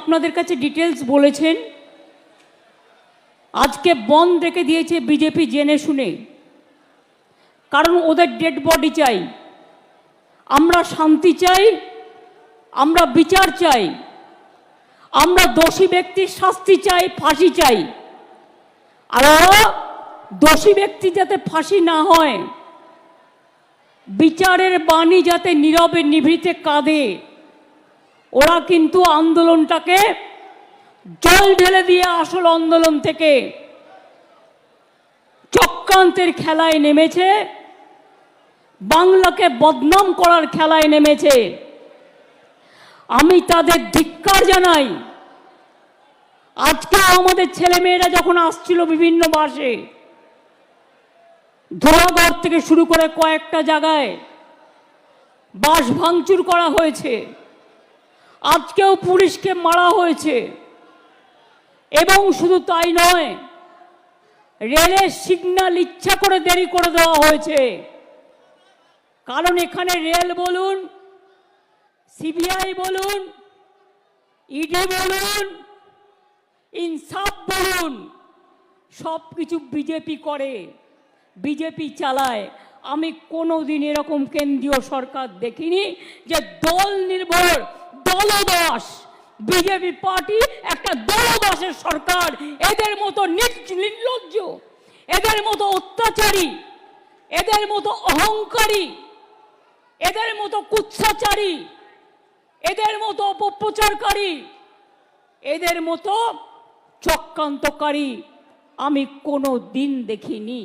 আপনাদের কাছে ডিটেলস বলেছেন। আজকে বন্ধ রেখে দিয়েছে বিজেপি জেনে শুনে। কারণ ওদের ডেড বডি চাই। আমরা শান্তি চাই, আমরা বিচার চাই, আমরা দোষী ব্যক্তির শাস্তি চাই, ফাঁসি চাই। আর দোষী ব্যক্তি যাতে ফাঁসি না হয়, বিচারের বাণী যাতে নীরবে নিভৃতে কাঁদে। ওরা কিন্তু আন্দোলনটাকে জল ঢেলে দিয়ে আসল আন্দোলন থেকে চক্রান্তের খেলায় নেমেছে, বাংলাকে বদনাম করার খেলায় নেমেছে। আমি তাদের ধিক্কার জানাই। আজকে আমাদের ছেলেমেয়েরা যখন আসছিল বিভিন্ন বাসে ধোলাগড় থেকে শুরু করে কয়েকটা জায়গায় বাস ভাঙচুর করা হয়েছে। আজকেও পুলিশকে মারা হয়েছে। এবং শুধু তাই নয় রেলের সিগন্যাল ইচ্ছা করে দেরি করে দেওয়া হয়েছে। কারণ এখানে রেল বলুন, সিবিআই বলুন ইডি বলুন, ইনসাফ বলুন সব কিছু বিজেপি করে, বিজেপি চালায়। আমি কোনো দিন এরকম কেন্দ্রীয় সরকার দেখিনি যে দল নির্ভর দলদাস বিজেপি পার্টি একটা দলদাসের সরকার। এদের মতো নির্লজ্জ, এদের মতো অত্যাচারী, এদের মতো অহংকারী, এদের মতো কুৎসাচারী, এদের মতো অপপ্রচারকারী, এদের মতো চক্রান্তকারী আমি কোনো দিন দেখিনি।